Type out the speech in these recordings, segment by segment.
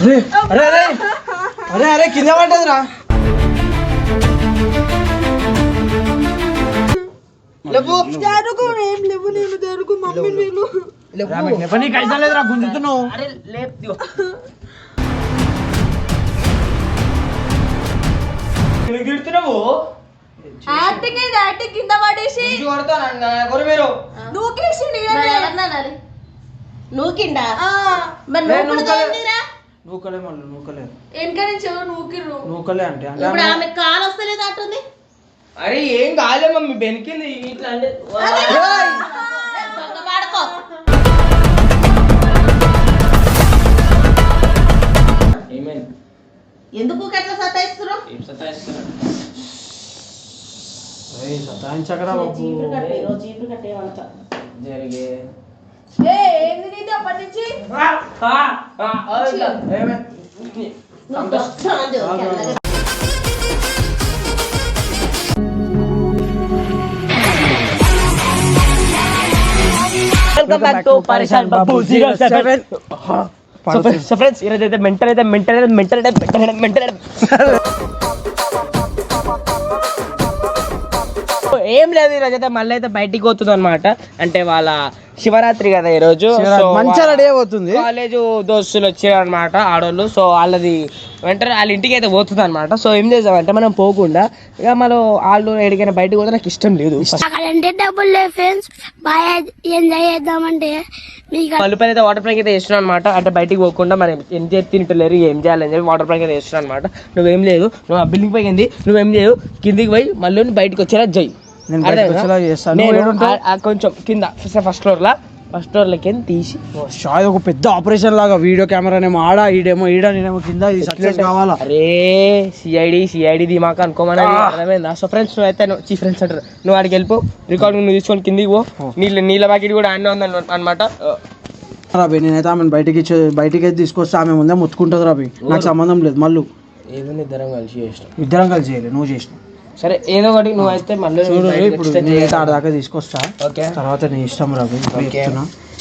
అరే అరే అరే. అరే అరే కింద పడ్డదిరా. లేదురా గుంజుతున్నావు. గిడుతున్నావు యాక్టింగ్ ఇది యాక్టింగ్ కింద పడేసి. మీరు. మరి లే, నూకుడు? నూకలే. మళ్ళీ నూకలే వెనక నుంచి ఎవరు నూకిర్రు. నూకలే అంటే. అంటే ఇప్పుడు ఆమె కాలు వస్తలేదు అట్టుంది అరే ఏం కాలే మమ్మీ బెనికింది ఇట్లా అంటే దొంగ వాడుకో. ఏమైంది? ఎందుకు ఎట్లా సతాయిస్తున్నావు ఏం సతాయిస్తున్నా ఏయ్, సతాయించకరా బాబు. చీపురు కట్టే చీపురు కట్టే జరిగే ఏ ఏంది నీది అప్పటి నుంచి నువ్వు దొంగ జోకి welcome back to Pareshan Babu zero seven so friends ఈరోజు అయితే మెంటల్ అయితే మెంటల్ అయితే మెంటల్ అయితే మెంటల్ అయితే ఏం లేదు ఈరోజు అయితే మళ్ళీ అయితే బయటికి పోతుంది అనమాట అంటే వాళ్ళ శివరాత్రి కదా ఈరోజు రెడీ అయిపోతుంది కాలేజ్ దోస్తులు వచ్చారు అనమాట ఆడోళ్ళు. సో వాళ్ళది వెంటనే వాళ్ళ ఇంటికి అయితే పోతుంది అనమాట సో ఏం చేద్దామంటే మనం పోకుండా ఇక మనం వాళ్ళు ఎడికైనా బయటకు పోతే నాకు ఇష్టం లేదు. డబ్బులు లేవు ఫ్రెండ్స్ బాగా ఎంజాయ్ చేద్దామంటే మీకు మళ్ళీ అయితే వాటర్ ప్లాంక్ అయితే వేస్తున్నాను అనమాట అంటే బయటికి పోకుండా మనం ఏం చేసి తింటలేరు ఏం చేయాలని చెప్పి వాటర్ ప్లాంక్ అయితే వేస్తున్నాను అనమాట నువ్వేం లేదు. నువ్వు ఆ బిల్డింగ్ పైకి ఏంది? నువ్వేం చేయవు కిందికి పోయి మళ్ళీ బయటికి వచ్చేలా జై. కొంచెం కింద ఫస్ట్ ఫ్లోర్ లా. ఫస్ట్ లకి తీసి. షాయ్ ఒక పెద్ద ఆపరేషన్ లాగా. వీడియో కెమెరానేమో ఆడ ఈడేమో ఈడ నేనేమో కింద కావాలా? అరే సిఐడి సిఐడి దిమాక అనుకోమని అర్థమైందా? సో ఫ్రెండ్స్ నువ్వు అయితే చీ ఫ్రెండ్స్ అంటారు. నువ్వు ఆడికి వెళ్ళిపో రికార్డింగ్ నువ్వు తీసుకొని కిందికి పో. నీళ్ళ నీళ్ళ ప్యాకెట్ కూడా అన్నీ ఉంది అనమాట రాబి నేనైతే ఆమెను బయటికి బయటికి అయితే తీసుకొస్తే ఆమె ముందే ముత్తుకుంటుంది రాబి నాకు సంబంధం లేదు మళ్ళీ ఏదో ఇద్దరం కలిసి చేసినాం. ఇద్దరం కలిసి చేయలేదు నువ్వు చేసిన సరే ఏదో ఒకటి నువ్వు అయితే మళ్ళీ చూడు బయటకి ఇప్పుడు extend నేనైతే చేయాలి. ఆడ దాకా తీసుకొస్తా. ఓకే. తర్వాత నీ ఇష్టం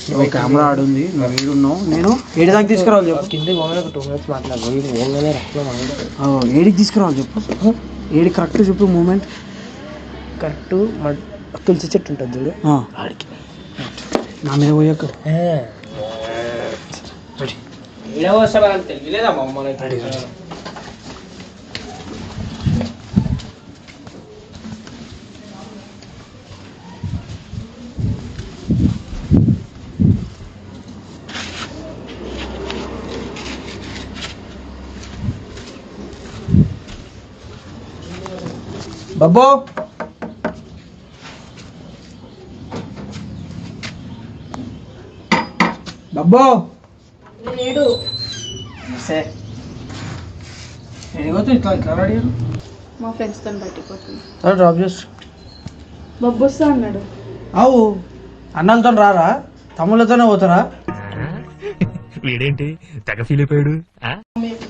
నువ్వు కెమెరా ఆడుంది నువ్వు ఏడున్నావు నేను ఏడు దాకా తీసుకురావాలి చెప్పు. కింద ఒక టూ మినిట్స్ మాట్లాడు ఏడికి తీసుకురావాలి చెప్పు. ఏడి కరెక్ట్ చెప్పు మూమెంట్ కరెక్ట్ తులసి చెట్టు ఉంటుంది చూడు. ఆడికి. నా మీద పోయాక. ఈడ వస్తామని తెలియలేదా మా బబ్బో బబ్బో లేడు ఎడిగోతు ఇట్లా ఇట్లా రెడీ మా ఫ్రెండ్స్తో బయటికి పోతుంది సరే డ్రాప్ చేసి. బొబ్బు వస్తా అన్నాడు. అవు అన్నంతో రారా? తమ్ముళ్ళతోనే పోతారా? వీడేంటి? తెగ ఫీల్ అయిపోయాడు?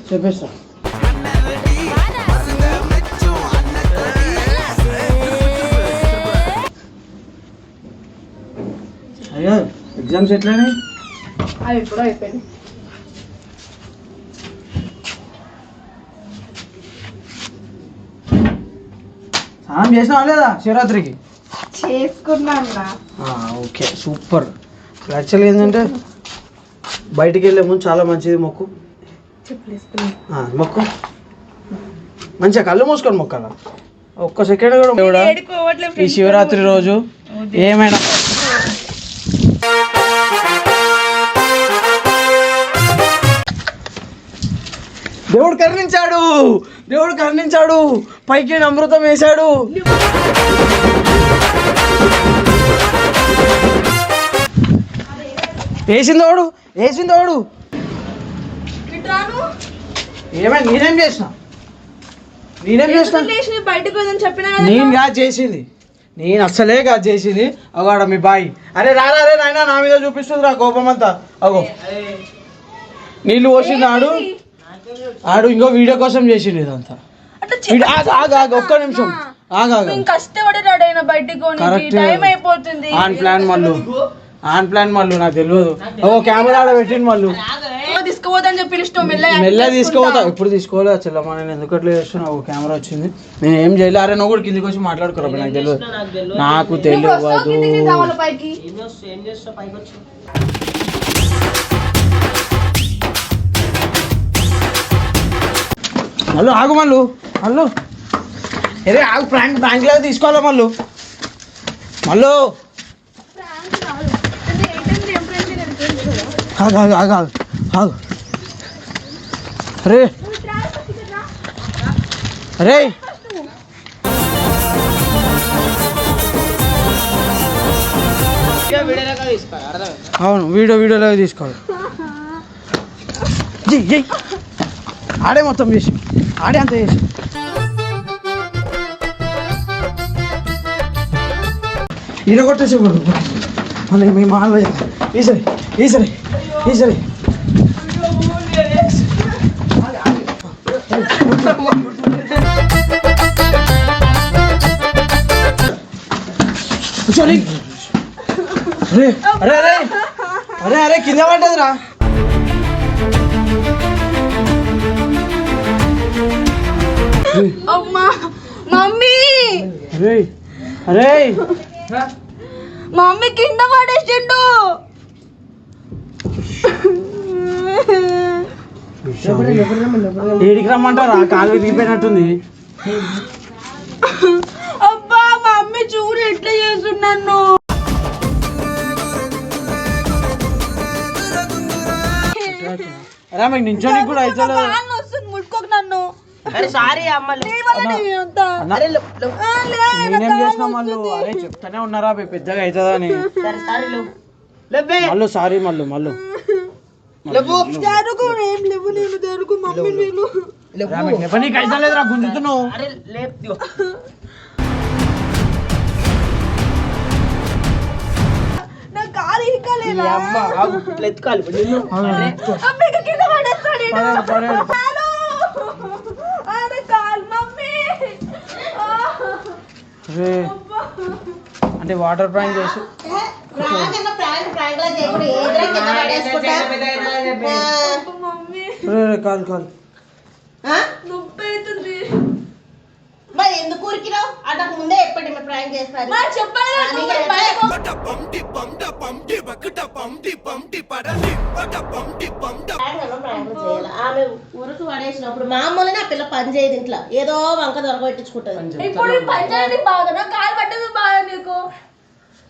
చెప్పేస్తా. అయ్యో ఎగ్జామ్స్ ఎట్లయినాయి అది ఎప్పుడో అయిపోయింది స్నానం చేసినావా లేదా శివరాత్రికి? చేసుకున్నా ఓకే సూపర్. యాక్చువల్గా ఏంటంటే బయటికి వెళ్ళే ముందు చాలా మంచిది మొక్కు. ఆ, మొక్కు. మంచిగా కళ్ళు మూసుకొని మొక్కాల? ఒక్క సెకండ్ కూడా కూడా ఈ శివరాత్రి రోజు ఏమైనా దేవుడు కరుణించాడు. దేవుడు కరుణించాడు. పైకి అమృతం వేశాడు. వేసిందోడు వేసిందోడు ఏమైంది నేనేం చేసిన? నేనేం చేసిన? బయటకు చెప్పినా నేను చేసింది. నేను అస్సలే గా చేసింది. అగాడ మీ బాయ్. అరే రారా రే నాయనా నా మీద చూపిస్తుంది రా కోపం అంతా అగో. నీళ్ళు పోసింది ఆడు. ఆడు ఇంకో వీడియో కోసం చేసిండు ఇదంతా. అట్లా వీడు- ఆగు ఆగు ఆగు ఒక్క నిమిషం. ఆగు ఆగు. బయటికి. టైం అయిపోతుంది. ఆన్ ప్లాన్ మళ్ళు ఆన్ ప్లాన్ మళ్ళు నాకు తెలియదు. ఓ కెమెరా ఆడ పెట్టిండు మళ్ళు తీసుకుపోదని చెప్పి ఇష్టం మెల్లగా మెల్ల తీసుకోవద్దా ఇప్పుడు తీసుకోవాలి చెల్లమ్మ నేను ఎందుకు అట్లా చేస్తున్నావు కెమెరా వచ్చింది. నేను ఏం చేయలే. అరే నువ్వు కూడా కిందికి వచ్చి మాట్లాడుకోరా నాకు తెలియదు. నాకు తెలియదు. మళ్ళీ ఆగు మళ్ళు మళ్ళు అరే ఆగు ప్రాంక్ ప్రాంక్ లాగా తీసుకోవాలా మళ్ళు మళ్ళు ఆగు ఆగు ఆగు ఆగు. ఆగు అరే అరే వీడియోలాగా తీసుకోవాలి అర్థమైందా అవును వీడియో వీడియోలాగా తీసుకోవాలి. జై జై. ఆడే మొత్తం చేసి ఆడే అంత చేసి ఈయన కొట్టేసి మళ్ళీ మీ మాల ఈసరి ఈసరి ఈసరి. అరే అరే అరే. అరే అరే కింద పడ్డదిరా. అమ్మా మమ్మీ. అరే అరే. మమ్మీ కింద పడేసిండు. ఏడికి రమ్మంటారా కాలు విరిగిపోయినట్టుంది. మమ్మీ చూడు ఎట్లా చేస్తున్నాను అరే నించోనికి కూడా అయితే వస్తుంది ముట్టుకోకు నన్ను. అరే సారీ అమ్మ నేను. అరే చేసినా మళ్ళీ చెప్తానే ఉన్నారా పెద్దగా అవుతుందా అని. సరే సారీ లేవు లేవే మళ్ళీ సారీ మళ్ళీ మళ్ళీ. లేవు కాలు కింద పడేస్తాడు. కాలు. మమ్మీ. అంటే వాటర్ ప్రాంక్ చేసి. కింద కాదు? నొప్పి అవుతుంది. మరి ఎందుకు ఊరికినావు అంతకు ముందే ఎప్పటి మీ ప్రాంక్ చేస్తారు. మా చెప్పాలి కదా, నువ్వు కదా. భయం. అన్న ప్రాంక్ చేయాలి. ఆమె ఊరికి పడేసినప్పుడు మామూలుగా ఆ పిల్ల పని చేయదు ఇంట్లో. ఏదో వంక దొరకబెట్టించుకుంటది ఇప్పుడు పంచాయతీ బాగా కాలు పట్టేది బాగా నీకు?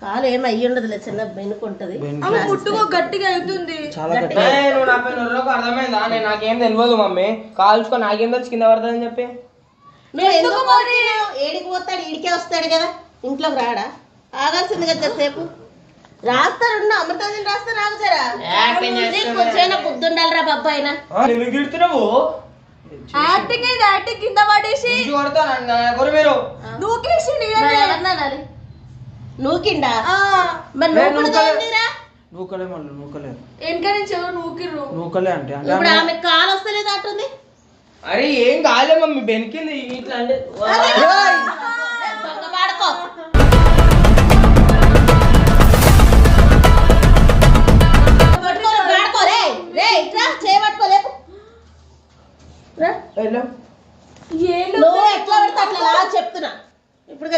కాలు ఏం అయ్యి ఉండదులే చిన్న బెనుకుంటది ఆమె ముట్టుకో గట్టిగా అవుతుంది. చాలా గట్టి ఏయ్, నువ్వు నా పైన ఉర్రకు అర్థమైందా? నేను నాకేం తెలియదు మమ్మీ. కాల్చుకో నాకేం తెలుసు కింద పడుతుందని చెప్పి. నువ్వు ఎందుకు? ఏడికి పోతాడు ఈడికే వస్తాడు కదా. ఇంట్లోకి రాడా? ఆగాల్సింది కదా సేపు రాస్తాడు అమృతాన్ని రాస్తా రాగుతారా కొంచెం బుద్ధి ఉండాలిరా బాబా అయినా నువ్వు గిడుతున్నావు యాక్టింగ్ ఇది యాక్టింగ్ కింద పడేసి. నూకిండా? మరి నూకలే. ఏందిరా? నూకలే మళ్ళీ నూకలే. వెనక నుంచి ఎవరు నూకిర్రు? నూకలే అంటే అంటే ఇప్పుడు ఆమె కాలు వస్తలేదు అట్టుంది అరే ఏం కాలే మమ్మీ బెనికింది ఇట్లా అంటే చెప్తున్నా. ఇప్పుడు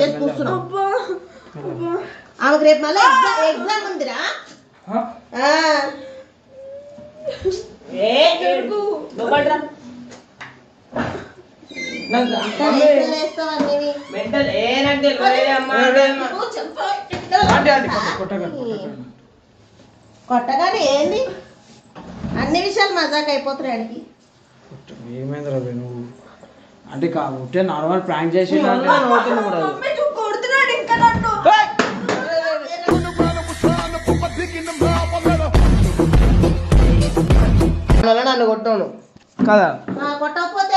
చేసి కూర్చున్నావు అబ్బా. ఆమెకు రేపు మళ్ళీ ఎగ్జామ్ ఉందిరా. ఏ లోపలిరా. నాకు మమ్మీ, ఎట్లా వేస్తావు అన్నీ? మెంటల్ ఏ నాకు తెలియదు. అమ్మా కొట్టగానే ఏంది? అన్ని విషయాలు మజాక్ అయిపోతున్నాయి నువ్వు? అంటే కాబట్టి నార్మల్ ప్రాంక్ చేసి కొడుతున్నాడు ఇంకా నన్ను. కొట్టాను. కదా కొట్టకపోతే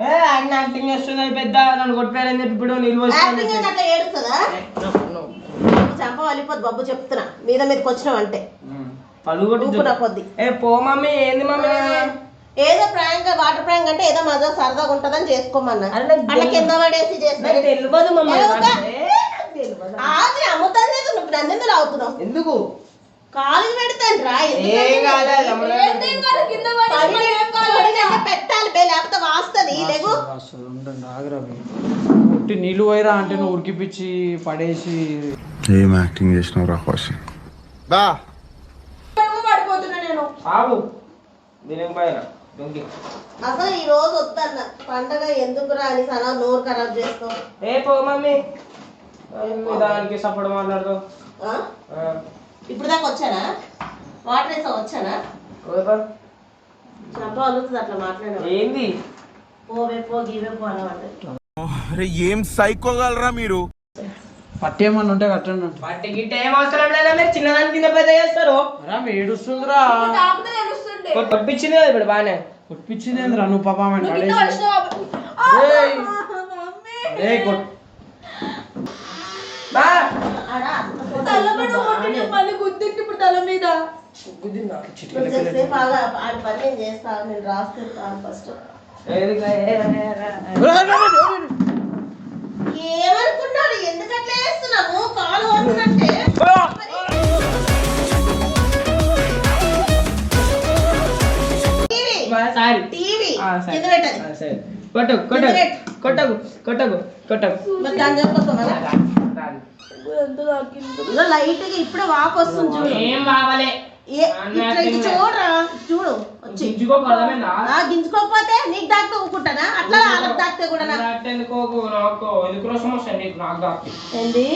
ఏ ఆయన యాక్టింగ్ చేస్తుంది పెద్ద నన్ను కొట్టాడని చెప్పి ఇప్పుడు అట్లా ఏడుస్తుందా? చంప వాళ్ళిపోద్దు బబ్బు చెప్తున్నా. మీద మీదకి వచ్చినావు అంటే. పలుగు కొట్టి ఊపు నా కొద్ది ఏ పో మమ్మీ ఏంది మమ్మీ? ఏదో ప్రాంక్ వాటర్ ప్రాంక్ అంటే ఏదో మజా సరదాగా ఉంటదని చేసుకోమన్నా. అట్లా కింద పడేసి నాకు చేస్తారు తెలియదు మమ్మీ. అమ్ముతాను నువ్వు నన్నెందుకు అవుతున్నావు ఎందుకు? రా పెట్టాలి బే లేకపోతే వాస్తుంది. లేవు. అసలు ఉండండి ఆగ్రహం ఉట్టి నీళ్ళు పోయిరా అంటే నువ్వు ఉరికిపిచ్చి పడేసి ఏం యాక్టింగ్ చేసినావు రా హోషి పడిపోతున్నా నేను. ఆగు. దీనికి దొంగి అసలు ఈ రోజు వద్దన్న. పండగ ఎందుకు రాని సనా నోరు ఖరాబ్ చేస్తావు. ఏ పో మమ్మీ. దానికి సపోర్ట్ మాట్లాడతావు? ఇప్పుడు దాకా వచ్చానా? వాటర్ వేసా వచ్చానా. చంప అలుగుతుంది అట్లా మాట్లాడే ఏంది? పోవే పో గీవే పో అనమాట ఏం సైకోగలరా మీరు? పట్టేమన్నా ఉంటే కట్టండి. అంటే వాటి గిట్ట ఏం అవసరం లేదా? మీరు చిన్నదాని కింద పెద్ద చేస్తారు. రా ఏడుస్తుందిరా. కొట్టించింది కదా ఇప్పుడు బాగానే. కొట్టించింది ఏందిరా? నువ్వు పాప తల మీద. ఆడి పని నేను చేస్తా? నేను రాస్తుంటాను ఫస్ట్. ఏమనుకున్నాడు? కాలు వస్తున్నట్టే టీవీ. బా, సారీ. టీవీ. ఆ, సరే. కింద పెట్టది ఆ, సరే. కొట్టకు కొట్టకు కొట్టకు కొట్టకు కొట్టకు. మరి దాన్ని చెప్పొద్దు మళ్ళా రాదు. ఎంత తాకింది ఇదో లైట్గా ఇప్పుడే వాపు వస్తుంది చూడు. ఏం బావలే ఏ, ఇట్లా ఇటు చూడరా? చూడు వచ్చి. ఆ గింజుకోకపోతే నీకు దాక్తే ఊకుంటానా అట్లా వాళ్ళకి దాక్తే కూడా ఏంది.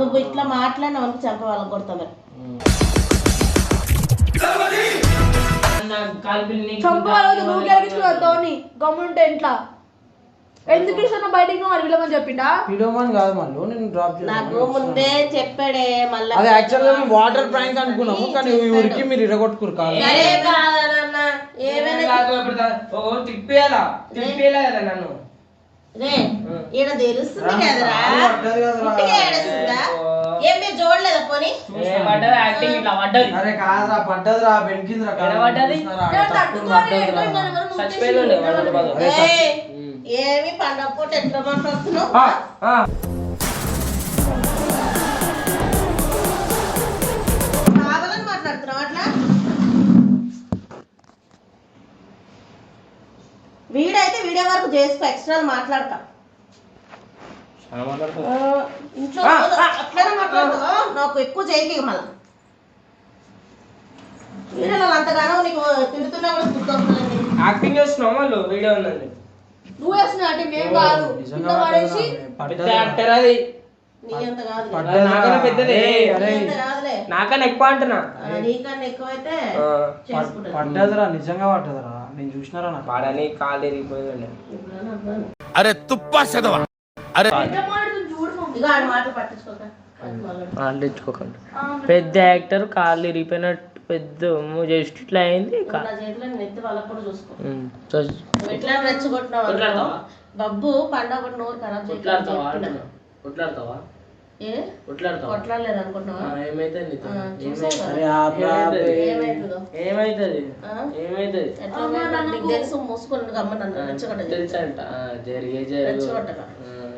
నువ్వు ఇట్లా మాట్లాడినావు అనుకో చంప వాళ్ళకి కొడతా మరి కాల్పిల్ నీకు చంపవాళ్ళు నువ్వు గెలిపించుకున్నావు ధోని. గమ్ముంటే ఇంట్లో. ఎందుకు ఇస్తున్నా బయటికి నువ్వు అడవిలమని చెప్పిండా? పిడోమని కాదు మళ్ళీ నేను డ్రాప్ నాకు ముందే చెప్పాడే మళ్ళా అది యాక్చువల్గా మేము వాటర్ ప్రాంక్ అనుకున్నాము కానీ ఈ ఉరికి మీరు ఇరగొట్టుకురు కాదు ఏమైనా తిప్పేయాలా? తిప్పేయాలా కదా నన్ను? ఈడ తెలుస్తుంది కదరా? ఏం మీరు చూడలేదా పోనీ? పడ్డది? యాక్టింగ్ ఇట్లా పడ్డది. అరే కాదురా పడ్డదిరా పడ్డది? చచ్చిపోయింది ఏమి పండగ పూట ఎట్లా మాట్లాడుతున్నావు ఆ, ఆ. కావాలని మాట్లాడుతున్నావు అట్లా? వీడైతే వీడియో వరకు చేసుకో ఎక్స్ట్రా మాట్లాడతా. ఇంట్లో అట్లనే మాట్లాడతావా. నాకు ఎక్కువ చేయకి మళ్ళా. వీడియోలో అంతగానో నీకు తిడుతున్నా కూడా గుర్తొస్తుందండి యాక్టింగ్ చేస్తున్నావు వాళ్ళు వీడియో ఉందండి. నువ్వు వేసిన అంటే మేము కాదు. కింద పడేసి పెద్ద యాక్టర్ అది. నీ అంత కాదు అది నాకన్నా పెద్దది. నీ అంత కాదులే. నాకన్నా ఎక్కువ అంటున్నా. ఆ, నీకన్నా ఎక్కువైతే. చేసుకుంటా పడ్డదిరా నిజంగా పడ్డదిరా. నేను చూసినారా నాకు? వాడని కాలు ఎరిగిపోయిందండి చూడు మమ్మీ. ఇక ఆడ మాటలు పట్టించుకోక. మళ్ళీ వాళ్ళు తెచ్చుకోకండి పెద్ద యాక్టర్ కాళ్ళు ఇరిగిపోయినట్టు పెద్ద జస్ట్ ఇట్లా అయింది ఎట్లా రెచ్చగొట్టినావు? బబ్బు పండగ నోరు ఖరాబ్ కొట్లాడతావా? కొట్లాడలేదు అనుకుంటున్నావా ఏమైతుంది ఏమైతుంది? నీకు తెలుసు మూసుకొని గమ్మని నన్ను రెచ్చగొట్ట తెలుసంట. ఆ, జరిగే రెచ్చగొట్టక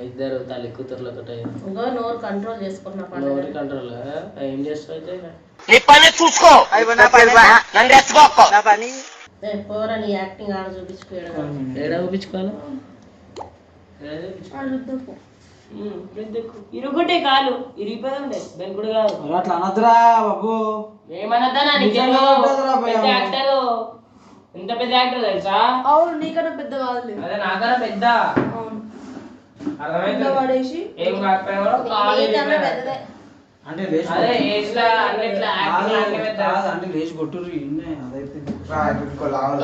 ఇద్దరు తల్లి కూతుర్లతో ఇంకో నోరు కంట్రోల్ చేసుకున్న పండుగ నోరి కంట్రోల్ ఏం చేస్తావు అయితే పోరా నీ యాక్టింగ్ ఆడ చూపించుకోవడం ఏడా చూపించుకోవాలి ఇరుగుంటే కాలు ఇరిగిపోయింది దానికి కూడా కాదు అట్లా అనద్దురా బాబు. ఏమన్నదా నిజంగా ఉంటుందిరా భయ్యా. పెద్ద యాక్టర్. ఎంత పెద్ద యాక్టర్ తెలుసా? అవును నీకన్నా పెద్ద కాదులే. అదే నాకన్నా పెద్ద. అవును. కింద అర్థమైతే పడేసి. ఏం కాకపోయినా కూడా కాలు నీకన్నా ఇరిగిపోయింది. పెద్దదే. అంటే లేచి అదే ఏజ్ లా అన్నిట్లా యాక్టింగ్ అన్ని పెద్ద. కాదు, అంటే లేచి కొట్టుర్రు ఇన్నే అదైతే.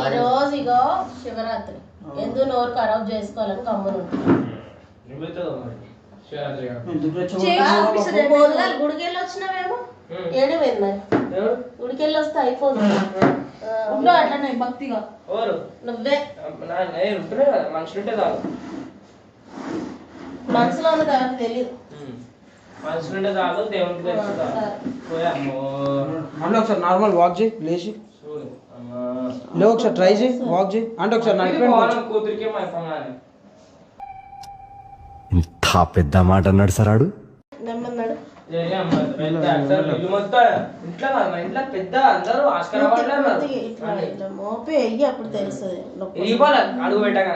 ఈ రోజు ఇగో శివరాత్రి. ఎందుకు నోరు ఖరాబ్ చేసుకోవాలని నిమిత్తం మరి. ఎందుకు రెచ్చగొడతావు? చేయి చూపిస్తుంది భోజనాలు గుడికి వెళ్ళి వచ్చినావేమో ఏడు పోయింది మరి? గుడికి వెళ్ళి వస్తే అయిపోతుంది ఉండు అట్లనే భక్తిగా. నువ్వే. నా- నేను ఉంటున్నా కదా మనుషులు ఉంటే చాలు. మనసులో ఉన్నది ఎవరికి తెలియదు మనుషులు ఉంటే చాలు దేవునికి తెలుసు చాలు. సరే. పోయమ్మో మళ్ళీ ఒకసారి నార్మల్ వాక్ చేయి లేచి. లేవు ఒకసారి ట్రై చేయి వాక్ చేయి. అంటే ఒకసారి కూతురికే మా అందరూ ఆస్కర్ అవార్డులే ఉన్నారు. ఇట్లా ఇట్లా మోపే అయ్యి అప్పుడు తెలుస్తుంది. అడుగు పెట్టగా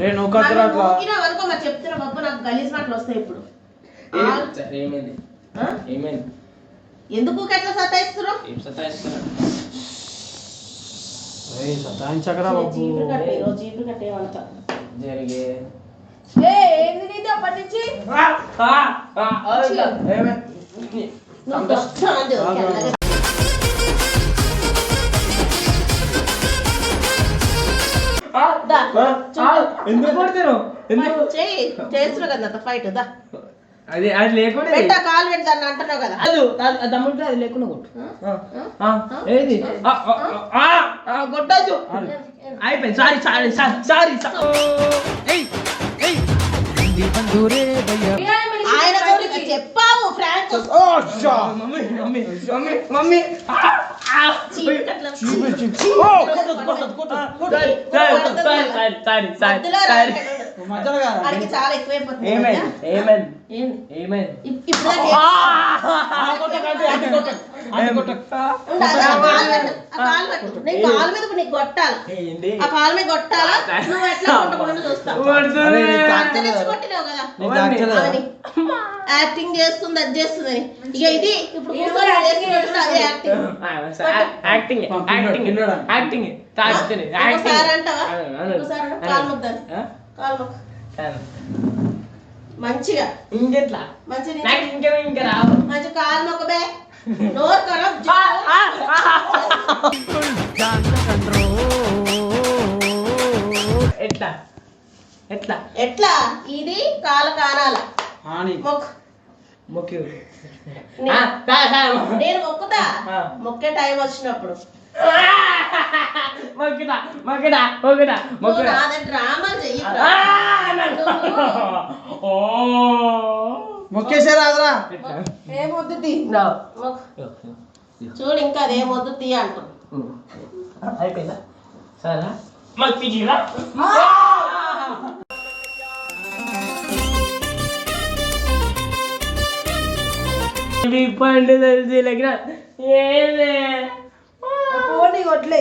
రే నువ్వు కత్తిరా అట్లా ఊకినావు అనుకో మరి చెప్తున్నా బాబు నాకు గలీజ్ మాటలు వస్తాయి ఇప్పుడు. ఏమైంది? ఎందుకు ఎట్లా సతాయిస్తున్నావు? ఏం సతాయిస్తున్నా? రేయ్, సతాయించకరా బాబు. చీపురు కట్టే ఈరోజు చీపురు కట్టేయమంట జరిగే. ఏ ఏంది నీది అప్పటి నుంచి? ఎందుకు కొడతారు? ఎందుకు? చేస్తున్నావు కదా ఫైట్ దా. అది అది లేకుండా పెట్ట కాలు పెట్టి దాన్ని అంటున్నావు కదా. అది అది దమ్ముంటే అది లేకుండా కొట్టు. ఆ, ఆ, ఏది? ఆ, ఆ, ఆ, ఆ, కొట్టొద్దు. అయిపోయింది. సారీ సారీ సారీ సారీ ఆయన గురించి చెప్పావు prank. Mummy mummy mummy mummy. ఆ, ఆ, చీపురు కట్ల సారీ సారీ సారీ సారీ మధ్యలో సారీ చాలా ఎక్కువైపోతుంది కాలు మీద నీకు కొట్టాలి. ఆ కాలు మీద కొట్టాలా? నువ్వు ఎట్లా కొట్టకుండా చూస్తావు. కొట్టినావు కదా. యాక్టింగ్ చేస్తుంది అది చేస్తుంది. ఇక ఇది ఇప్పుడు యాక్టింగ్ యాక్టింగ్. యాక్టింగ్ యాక్టింగ్ కాలు మంచిగా. ఇంకెట్లా? మంచిగా నాకు ఇంకా ఇంకా రావు. మంచి కాలు మొక్కబే. నోరు ఖరాబ్ ఎట్లా? ఎట్లా? ఎట్లా? ఇది కాల కానాల. మొక్కు. మొక్కి. నేను మొక్కుతా. మొక్కే టైం వచ్చినప్పుడు. మొక్కిదా నాది డ్రామా చెయ్యి. ఓ. మొక్కేసే రాదురా ఏమొద్దు తీ. చూడు ఇంకా అదేం వద్దు తీ అంటు అయిపోయిందా? సరే మాకు పిచ్చిరా పండు తెలిసి ఏమే ఫోన్ నీకు వడ్లే